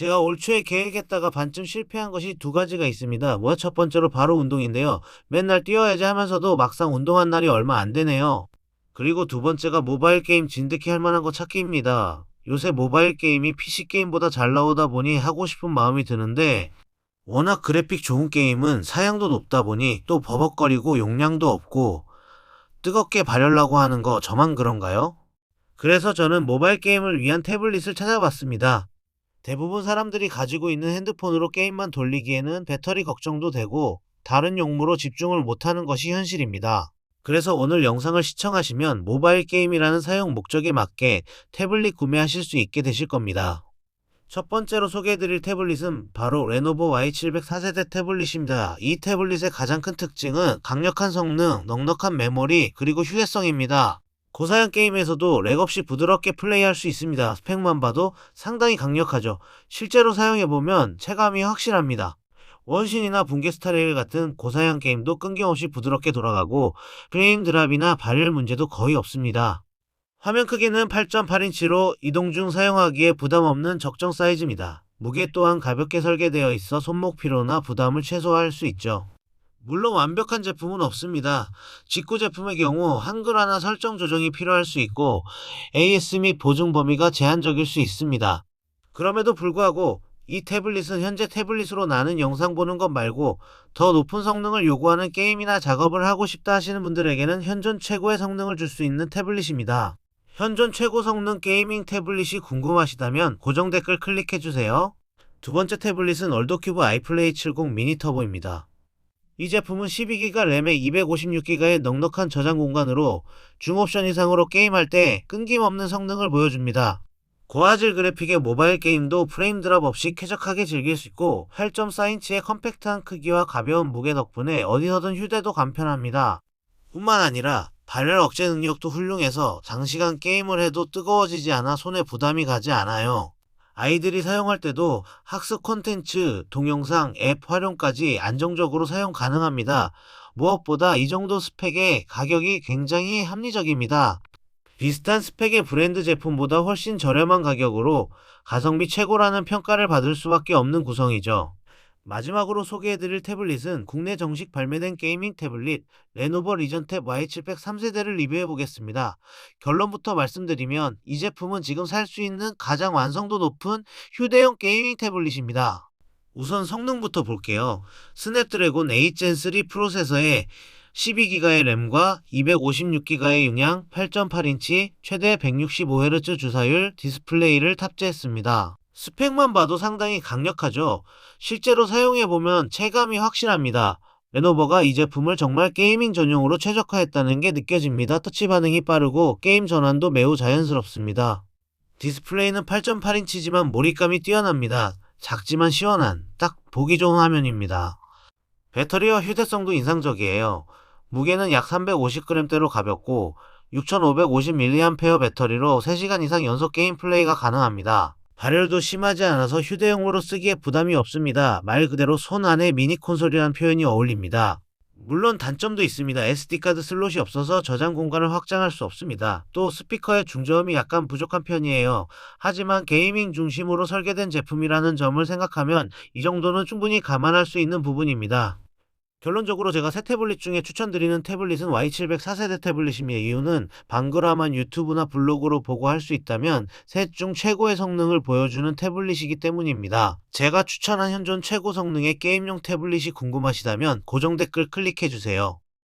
제가 올 초에 계획했다가 반쯤 실패한 것이 두 가지가 있습니다. 뭐첫 번째로 바로 운동인데요. 맨날 뛰어야지 하면서도 막상 운동한 날이 얼마 안 되네요. 그리고 두 번째가 모바일 게임 진득히 할 만한 거 찾기입니다. 요새 모바일 게임이 PC 게임보다 잘 나오다 보니 하고 싶은 마음이 드는데 워낙 그래픽 좋은 게임은 사양도 높다 보니 또 버벅거리고 용량도 없고 뜨겁게 발열라고 하는 거 저만 그런가요? 그래서 저는 모바일 게임을 위한 태블릿을 찾아봤습니다. 대부분 사람들이 가지고 있는 핸드폰으로 게임만 돌리기에는 배터리 걱정도 되고 다른 용무로 집중을 못하는 것이 현실입니다. 그래서 오늘 영상을 시청하시면 모바일 게임이라는 사용 목적에 맞게 태블릿 구매하실 수 있게 되실 겁니다. 첫 번째로 소개해드릴 태블릿은 바로 레노버 Y700 4세대 태블릿입니다. 이 태블릿의 가장 큰 특징은 강력한 성능, 넉넉한 메모리, 그리고 휴대성입니다. 고사양 게임에서도 렉 없이 부드럽게 플레이할 수 있습니다. 스펙만 봐도 상당히 강력하죠. 실제로 사용해보면 체감이 확실합니다. 원신이나 붕괴 스타레일 같은 고사양 게임도 끊김없이 부드럽게 돌아가고 프레임 드랍이나 발열 문제도 거의 없습니다. 화면 크기는 8.8인치로 이동 중 사용하기에 부담 없는 적정 사이즈입니다. 무게 또한 가볍게 설계되어 있어 손목 피로나 부담을 최소화할 수 있죠. 물론 완벽한 제품은 없습니다. 직구 제품의 경우 한글 하나 설정 조정이 필요할 수 있고 AS 및 보증 범위가 제한적일 수 있습니다. 그럼에도 불구하고 이 태블릿은 현재 태블릿으로 나는 영상 보는 것 말고 더 높은 성능을 요구하는 게임이나 작업을 하고 싶다 하시는 분들에게는 현존 최고의 성능을 줄 수 있는 태블릿입니다. 현존 최고 성능 게이밍 태블릿이 궁금하시다면 고정 댓글 클릭해주세요. 두 번째 태블릿은 얼더큐브 아이플레이 70 미니 터보입니다. 이 제품은 12기가 램에 256기가의 넉넉한 저장 공간으로 중옵션 이상으로 게임할 때 끊김없는 성능을 보여줍니다. 고화질 그래픽의 모바일 게임도 프레임 드랍 없이 쾌적하게 즐길 수 있고 8.4인치의 컴팩트한 크기와 가벼운 무게 덕분에 어디서든 휴대도 간편합니다. 뿐만 아니라 발열 억제 능력도 훌륭해서 장시간 게임을 해도 뜨거워지지 않아 손에 부담이 가지 않아요. 아이들이 사용할 때도 학습 콘텐츠, 동영상, 앱 활용까지 안정적으로 사용 가능합니다. 무엇보다 이 정도 스펙에 가격이 굉장히 합리적입니다. 비슷한 스펙의 브랜드 제품보다 훨씬 저렴한 가격으로 가성비 최고라는 평가를 받을 수밖에 없는 구성이죠. 마지막으로 소개해드릴 태블릿은 국내 정식 발매된 게이밍 태블릿 레노버 리전탭 Y700 3세대를 리뷰해보겠습니다. 결론부터 말씀드리면 이 제품은 지금 살 수 있는 가장 완성도 높은 휴대용 게이밍 태블릿입니다. 우선 성능부터 볼게요. 스냅드래곤 8gen3 프로세서에 12기가의 램과 256기가의 용량, 8.8인치, 최대 165Hz 주사율 디스플레이를 탑재했습니다. 스펙만 봐도 상당히 강력하죠. 실제로 사용해보면 체감이 확실합니다. 레노버가 이 제품을 정말 게이밍 전용으로 최적화했다는 게 느껴집니다. 터치 반응이 빠르고 게임 전환도 매우 자연스럽습니다. 디스플레이는 8.8인치지만 몰입감이 뛰어납니다. 작지만 시원한, 딱 보기 좋은 화면입니다. 배터리와 휴대성도 인상적이에요. 무게는 약 350g대로 가볍고 6550mAh 배터리로 3시간 이상 연속 게임 플레이가 가능합니다. 발열도 심하지 않아서 휴대용으로 쓰기에 부담이 없습니다. 말 그대로 손 안에 미니 콘솔이라는 표현이 어울립니다. 물론 단점도 있습니다. SD카드 슬롯이 없어서 저장 공간을 확장할 수 없습니다. 또 스피커의 중저음이 약간 부족한 편이에요. 하지만 게이밍 중심으로 설계된 제품이라는 점을 생각하면 이 정도는 충분히 감안할 수 있는 부분입니다. 결론적으로 제가 새 태블릿 중에 추천드리는 태블릿은 Y700 4세대 태블릿입니다. 이유는 방그라만 유튜브나 블로그로 보고 할 수 있다면 셋 중 최고의 성능을 보여주는 태블릿이기 때문입니다. 제가 추천한 현존 최고 성능의 게임용 태블릿이 궁금하시다면 고정 댓글 클릭해주세요.